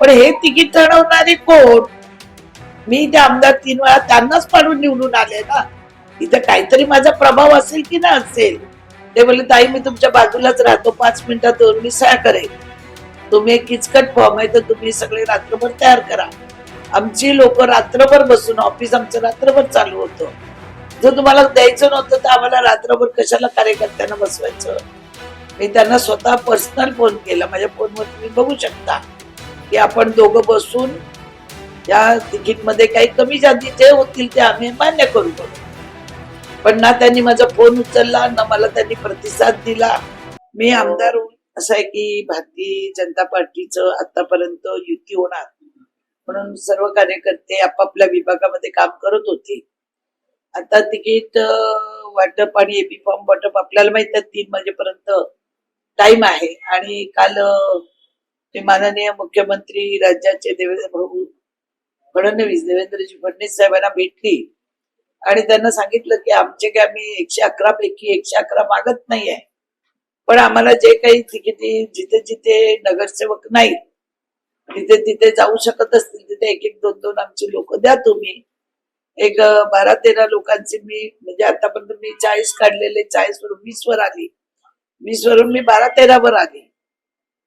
पण हे तिकीट ठरवणारे कोण? मी ते आमदार तीन वेळा त्यांनाच पाडून निवडून आले ना. इथं काहीतरी माझा प्रभाव असेल की ना असेल? ते बोलले ताई मी तुमच्या बाजूलाच राहतो. पाच मिनिटात येऊन मी सह्या करेन. तुम्ही एक किचकट फॉर्म आहे तर तुम्ही सगळे रात्रभर तयार करा. आमची लोक रात्रभर बसून ऑफिस आमचं रात्रभर चालू होतं. जर तुम्हाला द्यायचं नव्हतं तर आम्हाला रात्रभर कशाला कार्यकर्त्यांना बसवायचं? मी त्यांना स्वतः पर्सनल फोन केला. माझ्या फोनवर तुम्ही बघू शकता. की आपण दोघं बसून या तिकीटमध्ये काही कमी जातीचे होतील ते आम्ही मान्य करू पण ना त्यांनी माझा फोन उचलला ना मला त्यांनी प्रतिसाद दिला. मी आमदार होऊन असं आहे की भारतीय जनता पार्टीचं आतापर्यंत युती होणार. म्हणून सर्व कार्यकर्ते आपापल्या विभागामध्ये काम करत होते. आता तिकीट वाटप आणि एपी फॉर्म वाटप आपल्याला माहीत आहे तीन वाजेपर्यंत टाइम आहे. आणि काल ते माननीय मुख्यमंत्री राज्याचे देवेंद्र भाऊ फडणवीस देवेंद्रजी फडणवीस साहेबांना भेटली. आणि त्यांना सांगितलं की आमचे काय आम्ही एकशे अकरा पैकी एकशे अकरा मागत नाहीये. पण आम्हाला जे काही तिकिटी जिथे जिथे नगरसेवक नाही तिथे तिथे जाऊ शकत असतील तिथे एक एक दोन दोन आमची लोक द्या तुम्ही. एक बारा तेरा लोकांची मी म्हणजे आतापर्यंत मी चाळीस काढलेले चाळीस वरून वीस वर आली. वीस वरून मी बारा तेरा वर आली.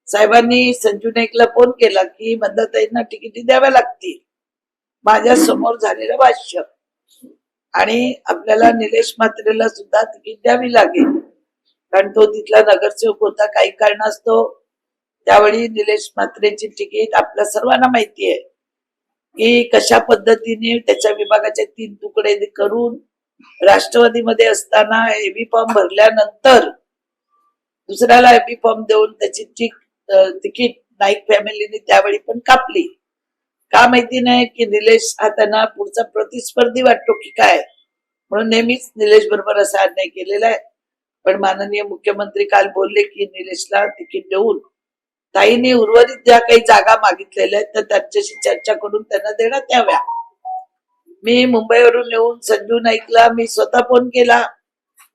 साहेबांनी संजू नाईकला फोन केला की मंदाताईंना तिकिटी द्याव्या लागतील. माझ्यासमोर झालेलं भाष्य. आणि आपल्याला निलेश म्हात्रेला सुद्धा तिकीट द्यावी लागेल. कारण तो तिथला नगरसेवक होता काही कारण असतो त्यावेळी निलेश म्हात्रेची तिकीट आपल्या सर्वांना माहिती आहे. की कशा पद्धतीने त्याच्या विभागाचे तीन तुकडे करून राष्ट्रवादीमध्ये असताना एबी फॉर्म भरल्यानंतर दुसऱ्याला एबी फॉर्म देऊन त्याची ठीक तिकीट नाईक फॅमिलीने त्यावेळी पण कापली. का माहिती नाही की निलेश हा त्यांना पुढचा प्रतिस्पर्धी वाटतो की काय? म्हणून नेहमीच निलेश बरोबर असा अन्याय केलेला आहे. पण माननीय मुख्यमंत्री काल बोलले की निलेशला तिकीट देऊन ताईने उर्वरित ज्या काही जागा मागितलेल्या आहेत तर त्यांच्याशी चर्चा करून त्यांना देण्यात याव्या. मी मुंबईवरून येऊन संजू नाईकला मी स्वतः फोन केला.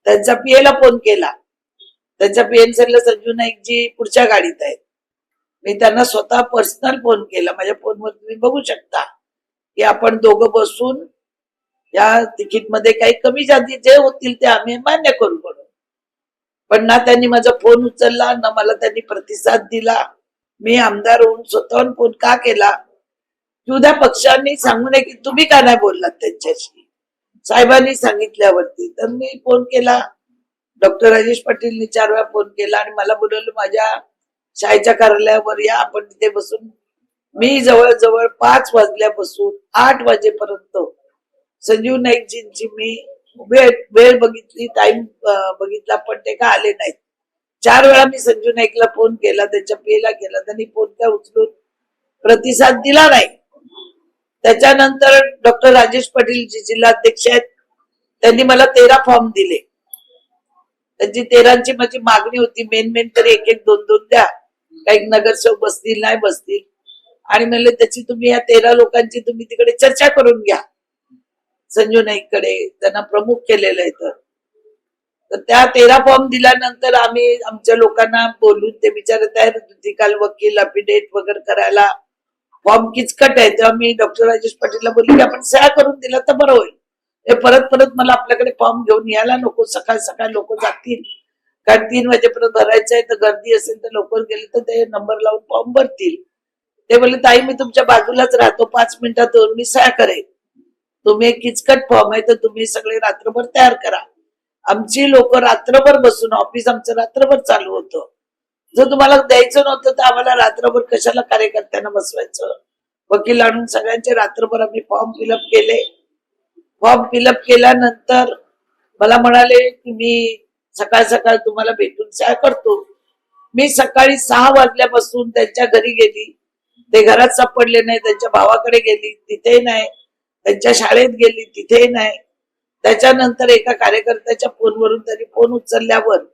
त्यांचा पीएला फोन केला. त्यांच्या पीएन सरला संजू नाईकजी पुढच्या गाडीत आहेत. मी त्यांना स्वतः पर्सनल फोन केला. माझ्या फोनवर तुम्ही बघू शकता की आपण दोघं बसून या तिकीटमध्ये काही कमी जाती जे होतील ते आम्ही मान्य करू म्हणून. पण ना त्यांनी माझा फोन उचलला ना मला त्यांनी प्रतिसाद दिला. मी आमदार होऊन स्वतःहून फोन का केला? की उद्या पक्षांनी सांगू नये की तुम्ही का नाही बोललात त्यांच्याशी? साहेबांनी सांगितल्यावरती. तर मी फोन केला. डॉक्टर राजेश पाटीलनी चार वेळा फोन केला आणि मला बोलवलं माझ्या शाळेच्या कार्यालयावर या आपण तिथे बसून. मी जवळजवळ पाच वाजल्यापासून आठ वाजेपर्यंत संजीव नाईकजींची मी वेळ वेळ बघितली टाइम बघितला पण ते का आले नाहीत. चार वेळा मी संजू नाईकला फोन केला त्याच्या पेला केला त्यांनी फोन काय उचलून प्रतिसाद दिला नाही. त्याच्यानंतर डॉक्टर राजेश पाटील जे जिल्हाध्यक्ष आहेत. त्यांनी मला तेरा फॉर्म दिले. त्यांची तेरांची माझी मागणी होती मेन मेन तरी एक एक दोन दोन द्या. काही नगरसेवक बसतील नाही बसतील. आणि म्हणले त्याची तुम्ही या तेरा लोकांची तुम्ही तिकडे चर्चा करून घ्या. संजू नाईककडे त्यांना प्रमुख केलेलं आहे तर. तर त्या तेरा फॉर्म दिल्यानंतर आम्ही आमच्या लोकांना बोलून ते विचारत तयार होते काल वकील अपिडेट वगैरे करायला फॉर्म किचकट आहे. तेव्हा मी डॉक्टर राजेश पाटीलला बोलली की आपण सह्या करून दिला तर बरं होईल. हे परत परत मला आपल्याकडे फॉर्म घेऊन यायला नको सकाळ सकाळ लोक जातील. कारण तीन वाजेपर्यंत भरायचं आहे तर गर्दी असेल तर लवकर गेले तर ते नंबर लावून फॉर्म भरतील. ते म्हणले ताई मी तुमच्या बाजूलाच राहतो. पाच मिनिटात मी सह्या करेन. तुम्ही एक किचकट फॉर्म आहे तर तुम्ही सगळे रात्रभर तयार करा. आमची लोक रात्रभर बसून ऑफिस आमचं रात्रभर चालू होतं. जर तुम्हाला द्यायचं नव्हतं तर आम्हाला रात्रभर कशाला कार्यकर्त्यांना बसवायचं? वकील आणून सगळ्यांचे रात्रभर आम्ही फॉर्म फिलअप केले. फॉर्म फिलअप केल्यानंतर मला म्हणाले की मी सकाळ सकाळ तुम्हाला भेटून सह्या करतो. मी सकाळी सहा वाजल्यापासून त्यांच्या घरी गेली. ते घरात सापडले नाही त्यांच्या भावाकडे गेली तिथे नाही. त्यांच्या शाळेत गेली तिथे नाही. त्याच्यानंतर एका कार्यकर्त्याच्या फोनवरून त्यांनी फोन उचलल्यावर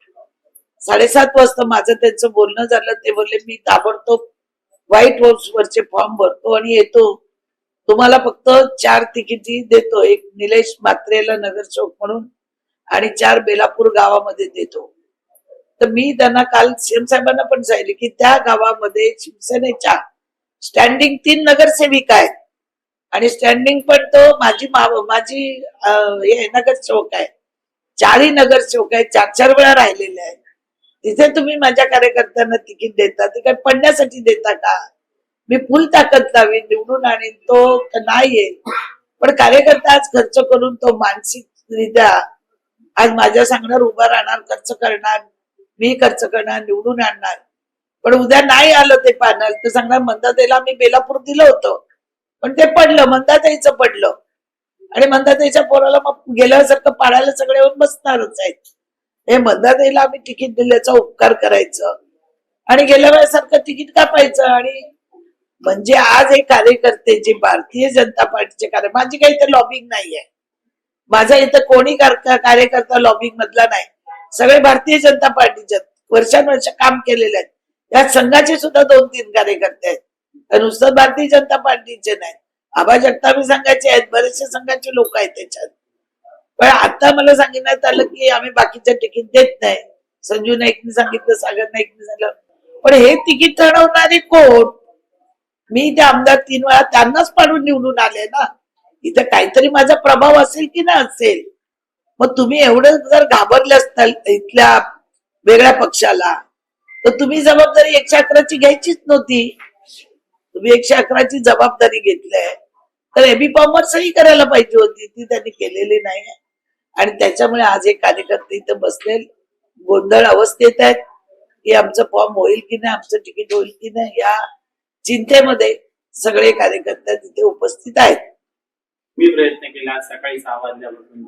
साडेसात वाजता माझं त्यांचं बोलणं झालं. ते बोलले मी ताबडतोब व्हाईट हाऊस वरचे फॉर्म भरतो आणि येतो. तुम्हाला फक्त चार तिकिटी देतो एक निलेश मात्रेला नगर चौक म्हणून. आणि चार बेलापूर गावामध्ये देतो. तर मी त्यांना काल सीएम साहेबांना पण सांगितले की त्या गावामध्ये शिवसेनेच्या स्टँडिंग तीन नगरसेविका आहेत. आणि स्टँडिंग पण तो माझी माव माझी हे नगरसेवक आहे. चारही नगरसेवक आहेत चार चार वेळा राहिलेले आहेत. तिथे तुम्ही माझ्या कार्यकर्त्यांना तिकीट देता ते काय पडण्यासाठी देता का? मी फुल ताकद लावीन निवडून आणीन तो नाही येईल पण कार्यकर्ता आज खर्च करून तो मानसिकरित्या आज माझ्या सांगणार उभा राहणार खर्च करणार मी खर्च करणार निवडून आणणार. पण उद्या नाही आलं ते पॅनल तर सांगणार मंदाताईला मी बेलापूर दिलं होतं. पण ते पडलं मंदाताईचं पडलं. आणि मंदाताईच्या पोराला मग गेल्यासारखं पाडायला सगळे येऊन बसणारच आहेत. हे मंदाताईला आम्ही तिकीट दिल्याचा उपकार करायचं. आणि गेल्या वेळेसारखं तिकीट कापायचं. आणि म्हणजे आज हे कार्यकर्ते जे भारतीय जनता पार्टीचे कार्य माझी काही तर लॉबिंग नाहीये. माझा इथं कोणी कार्यकर्ता लॉबिंग मधला नाही. सगळे भारतीय जनता पार्टीचे आहेत. वर्षानुवर्ष काम केलेले आहेत. या संघाचे सुद्धा दोन तीन कार्यकर्ते आहेत. नुसतं भारतीय जनता पार्टीचे नाही. आबा जगतापी संघाचे आहेत. बरेचसे संघाचे लोक आहेत त्याच्यात. पण आता मला सांगण्यात आलं की आम्ही बाकीचं तिकीट देत नाही. संजू नाईकने सांगितलं सागर नाईकने सांगितलं. पण हे तिकीट ठरवणारे कोण? मी ते आमदार तीन वेळा त्यांनाच पाडून निवडून आले ना. इथं काहीतरी माझा प्रभाव असेल की ना असेल. मग तुम्ही एवढं जर घाबरले असताल इथल्या वेगळ्या पक्षाला तर तुम्ही जबाबदारी एकशे अकराची घ्यायचीच नव्हती. तुम्ही एकशे अकराची जबाबदारी घेतलीय. तर एबी फॉर्मवर सही करायला पाहिजे होती ती त्यांनी केलेली नाही. आणि त्याच्यामुळे आज हे कार्यकर्ते इथं बसले गोंधळ अवस्थेत आहेत की आमचं फॉर्म होईल की नाही आमचं तिकीट होईल की नाही या चिंतेमध्ये सगळे कार्यकर्ते तिथे उपस्थित आहेत. मी प्रयत्न केला सकाळी सहा वाजल्यापासून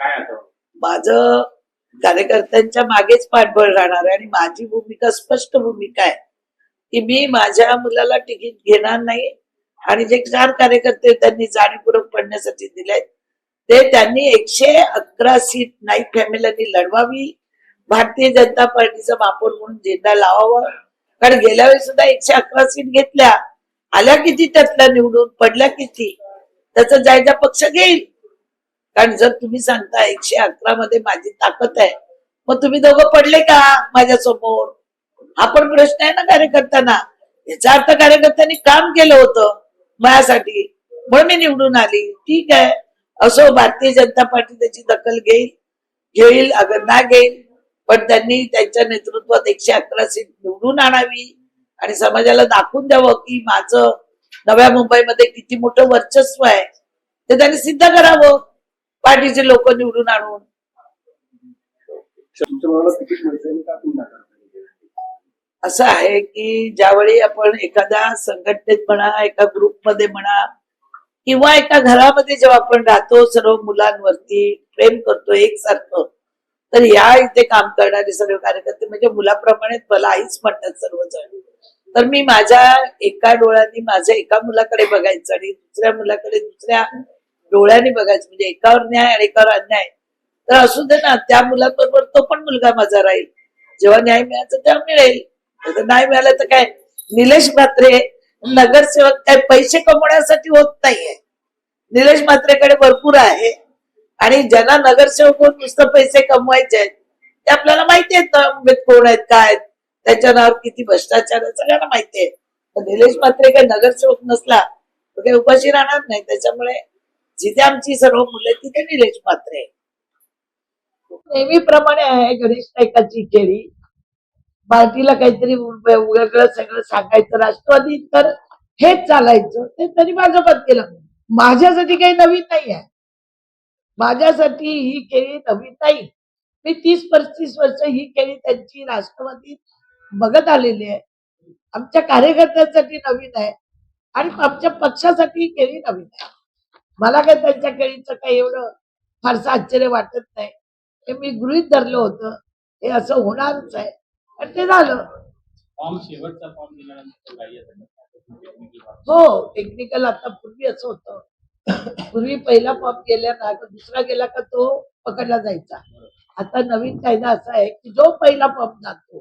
काय आता? माझं कार्यकर्त्यांच्या मागेच पाठबळ राहणार आहे आणि माझी भूमिका स्पष्ट भूमिका आहे की मी माझ्या मुलाला तिकीट घेणार नाही आणि जे चार कार्यकर्ते त्यांनी जाणीवपूर्वक पडण्यासाठी दिले ते त्यांनी एकशे अकरा सीट नाईक फॅमिलीनी लढवावी भारतीय जनता पार्टीचा महापौर म्हणून झेंडा लावावा. कारण गेल्या वेळी सुद्धा एकशे अकरा सीट घेतल्या आल्या किती त्यातल्या निवडून पडल्या किती? त्याचा जायचा पक्ष घेईल. कारण जर तुम्ही सांगता एकशे अकरा मध्ये माझी ताकद आहे मग तुम्ही दोघं पडले का माझ्यासमोर? हा पण प्रश्न आहे ना कार्यकर्त्यांना. याचा अर्थ कार्यकर्त्यांनी काम केलं होतं माझ्यासाठी. म्हणून मी निवडून आली. ठीक आहे. असो भारतीय जनता पार्टी त्याची दखल घेईल. घेईल अगर ना घेईल. पण त्यांनी त्यांच्या नेतृत्वात एकशे अकरा सीट निवडून आणावी. आणि समाजाला दाखवून द्यावं की माझं नव्या मुंबईमध्ये किती मोठं वर्चस्व आहे. ते त्यांनी सिद्ध करावं पार्टीचे लोक निवडून आणून? असं आहे की ज्यावेळी आपण एखाद्या संघटनेत म्हणा एका ग्रुपमध्ये म्हणा किंवा एका घरामध्ये जेव्हा आपण राहतो सर्व मुलांवरती प्रेम करतो एकसारखं तर या इथे काम करणारे सर्व कार्यकर्ते म्हणजे मुलाप्रमाणे मला आईच म्हणतात सर्वजण. तर मी माझ्या एका डोळ्यांनी माझ्या एका मुलाकडे बघायचं आणि दुसऱ्या मुलाकडे दुसऱ्या डोळ्यांनी बघायचं. म्हणजे एकावर न्याय आणि एकावर अन्याय. तर असू दे ना त्या मुलाबरोबर तो पण मुलगा माझा राहील. जेव्हा न्याय मिळायचा तेव्हा मिळेल. नाहीतर नाही मिळालं तर काय? निलेश म्हात्रे नगरसेवक काय पैसे कमवण्यासाठी होत नाहीये. निलेश म्हात्रेकडे भरपूर आहे. आणि ज्यांना नगरसेवक होऊन नुसतं पैसे कमवायचे आहेत ते आपल्याला माहिती आहेत ना कोण आहेत काय आहेत. त्याच्या नावावर किती भ्रष्टाचार आहे सगळ्यांना माहिती आहे. पण निलेश म्हात्रे काही नगरसेवक नसला तर काही उपाशी राहणार नाही. त्याच्यामुळे जिथे आमची सर्व मुलं तिथे निलेश म्हात्रे नेहमीप्रमाणे आहे गणेश नायकाची केळी पार्टीला काहीतरी वेगळं सगळं सांगायचं राष्ट्रवादी तर हेच चालायचं ते तरी भाजपात केलं. माझ्यासाठी काही नवीन नाही आहे. माझ्यासाठी ही केळी नवीन नाही. मी तीस पस्तीस वर्ष ही केळी त्यांची राष्ट्रवादीत बघत आलेली आहे. आमच्या कार्यकर्त्यांसाठी नवीन आहे आणि आमच्या पक्षासाठी केळी नवीन आहे. मला काही त्यांच्या केळीचं काही एवढं फारसं आश्चर्य वाटत नाही. हे मी गृहित धरलं होतं. हे असं होणारच आहे. आणि ते झालं. फॉर्म शेवटचा फॉर्म दिल्यानंतर ग्राह्य धरण्यात हो टेक्निकल आता पूर्वी असं होतं. पूर्वी पहिला फॉर्म गेला ना तर दुसरा गेला का तो पकडला जायचा. आता नवीन कायदा असा आहे की जो पहिला फॉर्म जातो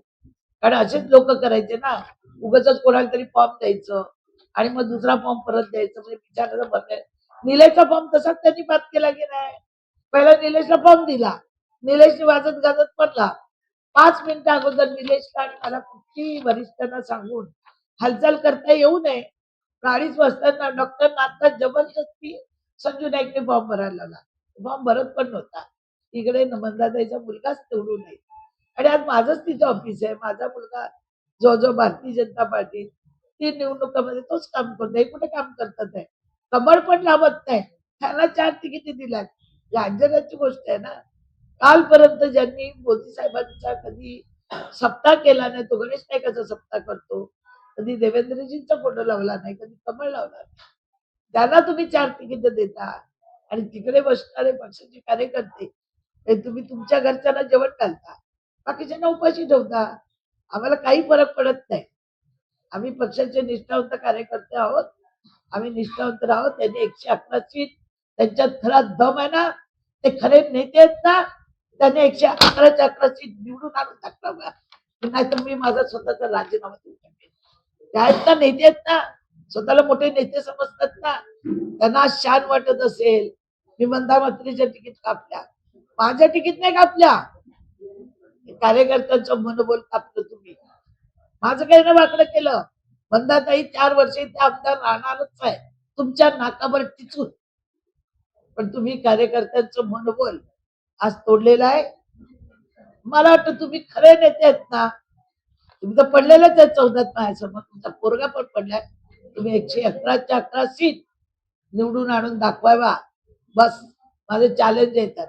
कारण असेच लोक करायचे ना. उगाच कोणाला तरी फॉर्म द्यायचं. आणि मग दुसरा फॉर्म परत द्यायचं. म्हणजे विचारायचं बंद निलेशचा फॉर्म तसाच त्यांनी बात केला की नाही? पहिला निलेशला फॉर्म दिला. निलेशने वाजत गाजत पडला. पाच मिनिटं अगोदर निलेशला आणि मला कुठली वरिष्ठांना सांगून हालचाल करता येऊ नये. गाडीच वाजताना डॉक्टर आता जबरदस्ती संजू नाईकने फॉर्म भरायला लावला. फॉर्म भरत पण नव्हता. इकडे मंदाताईचा मुलगाच तेवढू नाही आणि आज माझंच तिचं ऑफिस आहे. माझा मुलगा जो जो भारतीय जनता पार्टी ती निवडणुकामध्ये तोच काम करतो हे कुठे काम करतात आहे कमळ पण लावत नाही. त्याला चार तिकिटी दिल्यात. लांजनाची गोष्ट आहे ना. कालपर्यंत ज्यांनी मोदी साहेबांचा कधी सप्ताह केला नाही तो गणेश नायकाचा सप्ताह करतो. कधी देवेंद्रजींचा फोटो लावला नाही कधी कमळ लावला नाही. त्यांना तुम्ही चार तिकीट देता. आणि तिकडे बसणारे पक्षाचे कार्यकर्ते तुम्ही तुमच्या घरच्यांना जेवण घालता. बाकीच्यांना उपाशी ठेवता. आम्हाला काही फरक पडत नाही. आम्ही पक्षाचे निष्ठावंत कार्यकर्ते आहोत. आम्ही निष्ठावंत आहोत त्यांनी एकशे अकरा सीट त्यांच्यात खरा दम आहे ना? ते खरे नेते आहेत ना? त्यांनी एकशे अकराच्या अकरा सीट निवडून आणून टाकला नाही तर मी माझा स्वतःचा राजीनामा देऊ शकेन त्या आहेत ना नेते आहेत ना? स्वतःला मोठे नेते समजतात ना? त्यांना शान वाटत असेल. मी मंदामत्रीच्या तिकीट कापल्या. माझ्या तिकीट नाही कापल्या. कार्यकर्त्यांचं मनोबल कापलं तुम्ही. माझं काही ना वाकडं केलं. मंदाताई चार वर्ष इथे आमदार राहणारच आहे. तुमच्या नाकावर टिचून. पण तुम्ही कार्यकर्त्यांचं मनोबल आज तोडलेलं आहे. मला वाटतं तुम्ही खरे नेते आहेत ना. तुम्ही तर पडलेलंच आहे चौदात माझ्यासमोर. तुमचा पोरगा पण पडलाय. तुम्ही एकशे अकराच्या अकरा सीट निवडून आणून दाखवावा बस. माझे चॅलेंज येतात.